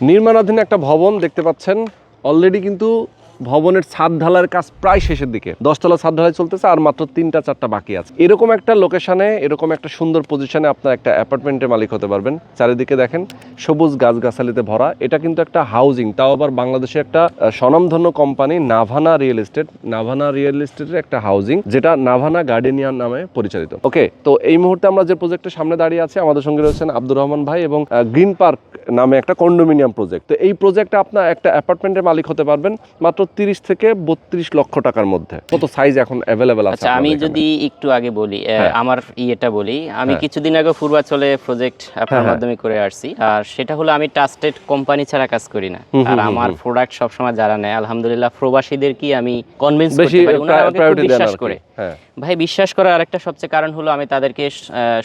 নির্মাণাধীন একটা ভবন দেখতে পাচ্ছেন। অলরেডি কিন্তু ভবনের ছাদ ঢালার কাজ প্রায় শেষের দিকে। দশতলা ছাদ ঢালাই চলতেছে আর মাত্র তিনটা, চারটা বাকি আছে। এরকম একটা লোকেশনে এরকম একটা সুন্দর পজিশনে আপনার একটা অ্যাপার্টমেন্টের মালিক হতে পারবেন। চারিদিকে দেখেন, সবুজ গাছগাছালিতে ভরা। এটা কিন্তু একটা হাউজিং তাও আবার বাংলাদেশের একটা স্বনামধন্য company Navana real estate Navana real এস্টেটের একটা হাউজিং যেটা নাভানা গার্ডেনিয়ান নামে পরিচালিত। ওকে তো এই মুহূর্তে আমরা যে প্রজেক্টের সামনে দাঁড়িয়ে আছি, আমাদের সঙ্গে রয়েছেন আব্দুর রহমান ভাই এবং গ্রিন পার্ক নামে একটা কন্ডোমিনিয়াম প্রজেক্ট। তো এই প্রজেক্টে আপনার একটা অ্যাপার্টমেন্টের মালিক হতে পারবেন মাত্র তিরিশ থেকে বত্রিশ লক্ষ টাকার মধ্যে। কত সাইজ এখন অ্যাভেলেবেল আছে আচ্ছা আমি যদি একটু আগে বলি হ্যাঁ। আমার ইয়েটা বলি আমি হ্যাঁ। কিছুদিন আগে পূর্বাচলে প্রজেক্ট আপনার হ্যাঁ। মাধ্যমে করে আসছি। আর সেটা হলো আমি ট্রাস্টেড কোম্পানি ছাড়া কাজ করি না। আর আমার প্রোডাক্ট সবসময় যারা নেয় আলহামদুলিল্লাহ প্রবাসীদের কি আমি কনভিন্স করতে পারি। ওনারা আমাকে বিশ্বাস করে। ভাই বিশ্বাস করার আরেকটা সবচেয়ে কারণ হলো আমি তাদেরকে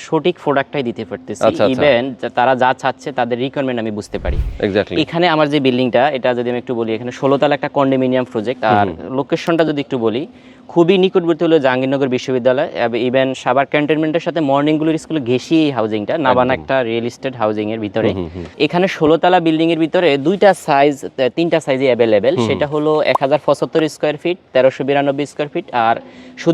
সঠিক প্রোডাক্টটাই দিতে পারতেছি। আচ্ছা, আচ্ছা। ইভেন তারা যা চাচ্ছে তাদের রিকোয়ারমেন্ট আমি বুঝতে পারি। এক্স্যাক্টলি এখানে আমার যে বিল্ডিংটা এটা যদি আমি একটু বলি এখানে ষোলোতলা একটা কন্ডোমিনিয়াম প্রজেক্ট আর লোকেশনটা যদি একটু বলি খুবই নিকটবর্তী হলো জাহাঙ্গীরনগর বিশ্ববিদ্যালয়। ইভেন সাবার ক্যান্টনমেন্টের সাথে মর্নিংগুলোর স্কুলে ঘেসি এই হাউজিংটা নাবানা একটা রিয়েল এস্টেট হাউজিং এর ভিতরে। এখানে ষোলোতলা বিল্ডিং এর ভিতরে দুইটা সাইজ তিনটা সাইজে অ্যাভেলেবেল সেটা হলো এক হাজার পঁচাত্তর স্কোয়ার ফিট তেরোশো বিরানব্বই স্কোয়ার ফিট আর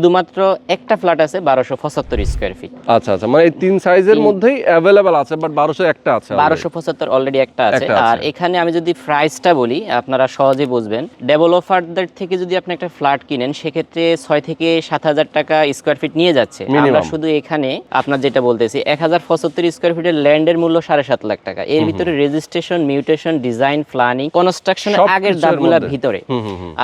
শুধুমাত্র একটা ফ্ল্যাট আছে বারোশো পঁচাত্তর স্কোয়ার ফিট আচ্ছা আচ্ছা মানে এই তিন সাইজের মধ্যেই অ্যাভেলেবেল আছে বাট বারোশো একটা আছে বারোশো পঁচাত্তর অলরেডি একটা আছে। আর এখানে আমি যদি প্রাইসটা বলি আপনারা সহজে বুঝবেন ডেভেলপারদের থেকে যদি আপনি একটা ফ্ল্যাট কিনেন সেক্ষেত্রে ছয় থেকে সাত হাজার টাকা স্কোয়ার ফিট নিয়ে যাচ্ছে। আমরা শুধু এখানে আপনার যেটা বলতেছি এক হাজার পঁচাত্তর স্কোয়ার ফিটের ল্যান্ডের মূল্য সাড়ে সাত লাখ টাকা। এর ভিতরে registration mutation design planning construction সব আগের দামগুলোর ভিতরে।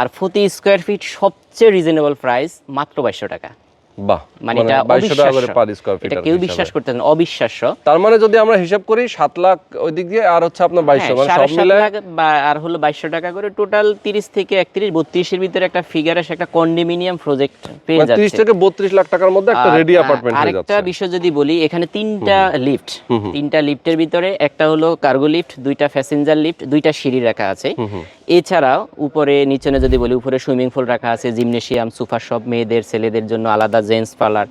আর প্রতি স্কোয়ার ফিট সবচেয়ে রিজনেবল প্রাইস মাত্র বাইশশো টাকা। বাহ মানে এটা বাইশশো টাকা করে অবিশ্বাস্য। পার স্কোয়ার ফিট এটা কেউ বিশ্বাস করতে না অবিশ্বাস্য। তার মানে যদি আমরা হিসাব করি সাত লাখ ওই দিক দিয়ে আর হচ্ছে আপনার বাইশশো মানে সব মিলে আর হলো বাইশশো টাকা করে টোটাল তিরিশ থেকে একত্রিশ বত্রিশের ভিতরে একটা ফিগার আসে একটা কন্ডোমিনিয়াম প্রজেক্ট পেয়ে ত্রিশ থেকে বত্রিশ লাখ টাকার মধ্যে একটা রেডি অ্যাপার্টমেন্ট হয়ে আরেকটা বিষয় যদি বলি এখানে তিনটা লিফট তিনটা লিফটের ভিতরে একটা হলো কার্গো লিফট দুইটা প্যাসেঞ্জার লিফট দুইটা সিঁড়ি রাখা আছে। এছাড়াও উপরে নিচনে যদি বলি উপরে সুইমিং পুল রাখা আছে জিমনেশিয়াম সুপার শপ মেয়েদের ছেলেদের জন্য আলাদা জেন্টস পার্লার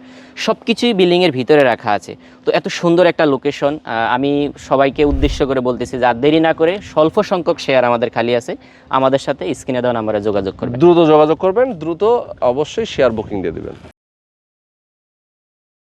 সব কিছুই বিল্ডিংয়ের ভিতরে রাখা আছে। তো এত সুন্দর একটা লোকেশন আমি সবাইকে উদ্দেশ্য করে বলতেছি যে দেরি না করে স্বল্প সংখ্যক শেয়ার আমাদের খালি আছে, আমাদের সাথে স্ক্রিনে দেওয়া নাম্বারে যোগাযোগ করবেন। দ্রুত যোগাযোগ করবেন, দ্রুত অবশ্যই শেয়ার বুকিং দিয়ে দিবেন।